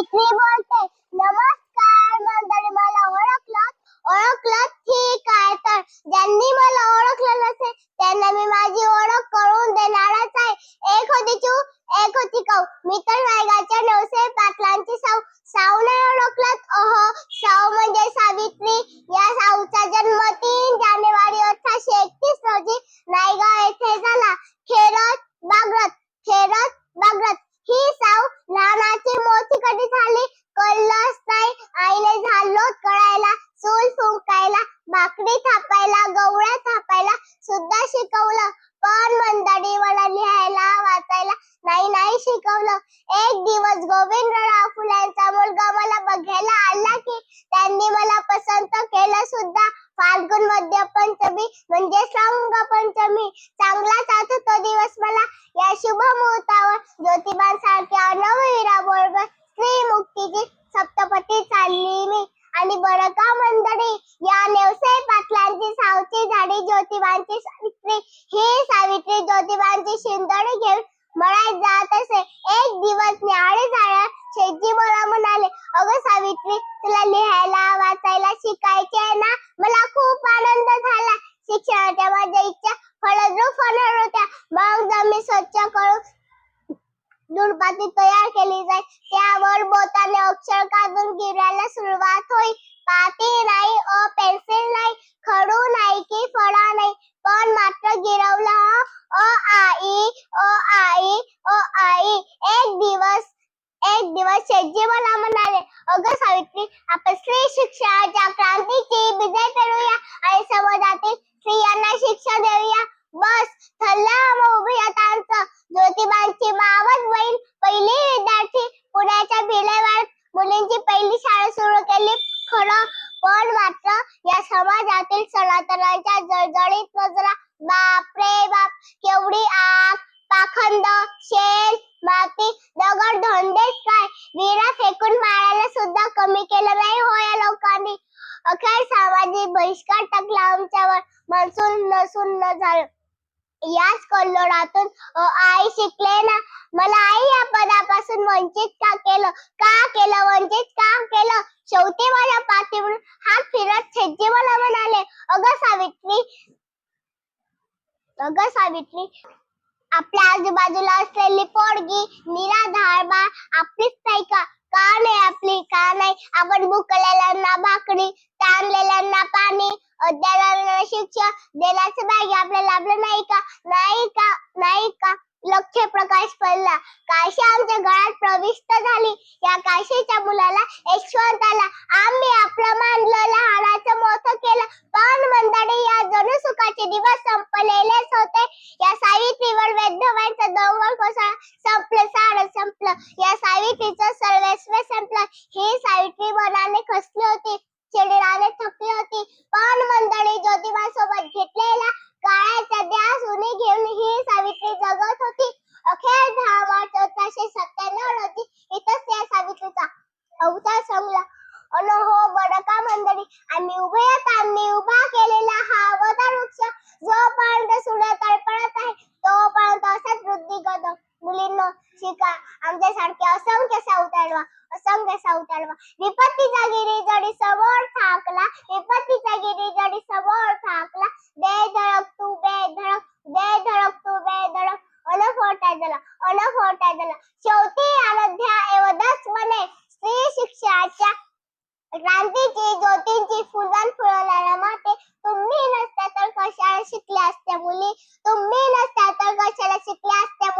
सावित्री बोलते नमस्कार मंडळी मला ओळखलं ओळखलं ठीक आहे. तर ज्यांनी मला ओळखलं नसेल त्यांना मी माझी ओळख करून देणारच आहे. एक होती चू एक होती कौ. मी तर नायगाच्या नवसे पाटलांची साऊ. साऊ नाही ओळखलत अह साऊ म्हणजे सावित्री. या साऊचा जन्म तीन जानेवारी अठराशे एकतीस रोजी नायगाव येथे झाला खेरत बागरत खेरत बागरत ही साऊ लहानाची मोठी कधी झाली कळलंच नाही आईने झालोत कळायला चूल फुंकायला भाकरी थापायला गवळ्या थापायला सुद्धा शिकवलं पण मंडळी मला लिहायला वाचायला नाही नाही शिकवलं एक दिवस गोविंदराव फुलांचा मुलगा मला बघायला आला की त्यांनी मला पसंत केलं सुद्धा. फाल्गुन मध्य पंचमी म्हणजे रंग पंचमी चांगलाच तो दिवस मला या शुभ मुहूर्तावर ज्योतिबांसारख्या अनवीरा बरोबर श्री मुक्तीची सप्तपती चालली मी. आणि बरं का मंडळी या नेवसे पाटलांची सावची झाडी ज्योतिबांची सावित्री. ही सावित्री ज्योतिबांची शिंदडी घेऊन मळ्यात जात असे. एक दिवस न्याहाळी झाल्या. शेतजी मला म्हणाले अगं सावित्री तुला लिहायला वाचायला शिकायचे आहे ना? मला खूप आनंद झाला. शिक्षणाच्या माझ्या इच्छा फळद्रूप होणार होत्या. मग जमीन स्वच्छ करून दुर्पाती तयार केली जाईल त्यावर बोटाने अक्षर काढून गिरायला सुरुवात होईल. पाटी नाही अ पेन्सिल नाही खडू नाही की फळा नाही पण मात्र गिरवलं अ आई अ आई अ आई एक दिवस एक मला म्हणाले अगं सावित्री आपण स्त्री शिक्षणाच्या क्रांतीची विजय करूया आणि समाजातील स्त्रियांना शिक्षा देऊया. बस थल्ला उभयतांचं ज्योतिबांची मावस बहीण पहिली विद्यार्थी पुण्याच्या भिलेवाड मुलींची पहिली शाळा सुरू केली. खरं पण मात्र या समाजातील सनातनांच्या जळजळीत नजरा बाप रे बाप केवढी आग पाखंड शेण दगड धोंडेच काय? विरा फेकून मारायला सुद्धा कमी केलं नाही हो या लोकांनी. अखेर सामाजिक बहिष्कार टाकला आमच्यावर. मनसून नसून न झालं. याच कल्लोळातून आई शिकले ना. मला आई या पदापासून वंचित का केलं? का केलं? वंचित का केलं? शेवटी माझ्या पाठीवर हात फिरत छेजी मला म्हणाले अगं सावित्री अगं सावित्री आपल्या आजूबाजूला असलेली पोरगी निराधार बा आपलीच नाही का? का नाही आपली? का नाही? आपण भुकलेल्यांना भाकरी ताणलेल्यांना पाणी अद्याला शिक्षण देण्याचं भाग्य आपल्याला आपलं नाही का? नाही का? नाही का? लक्ष प्रकाश पडला. काशी आमच्या घरात प्रविष्ट झाली. या काशीच्या मुलाला यशवंताला आम्ही आपलं मानलं लहानाचं मोठं केलं पण मंडळी या जणू सुखाचे दिवस संपलेलेच होते या सावित्रीवर वैद्यवांचं डोंगर कोसळ संपलं सारं संपलं या सावित्रीचं सर्वस्व संपलं. ही सावित्री मनाने खसली होती. शरीराने थकली होती. पण सावताळवा विपत्तीचा गिरीजडी समोर थाकला विपत्तीचा गिरीजडी समोर थाकला दे धडक तू बे धडक दे धडक तू बे धडक. अल फोटाय झाला अल फोटाय झाला शेवटी आराध्या एवढंच म्हणे स्त्री शिक्षणाच्या क्रांतीची ज्योतींची फुलन फुलवणाऱ्या माते तुम्ही नसता तर कशाला शिकल्या असत्या मुली? तुम्ही नसत्या तर कशाला शिकल्या असत्या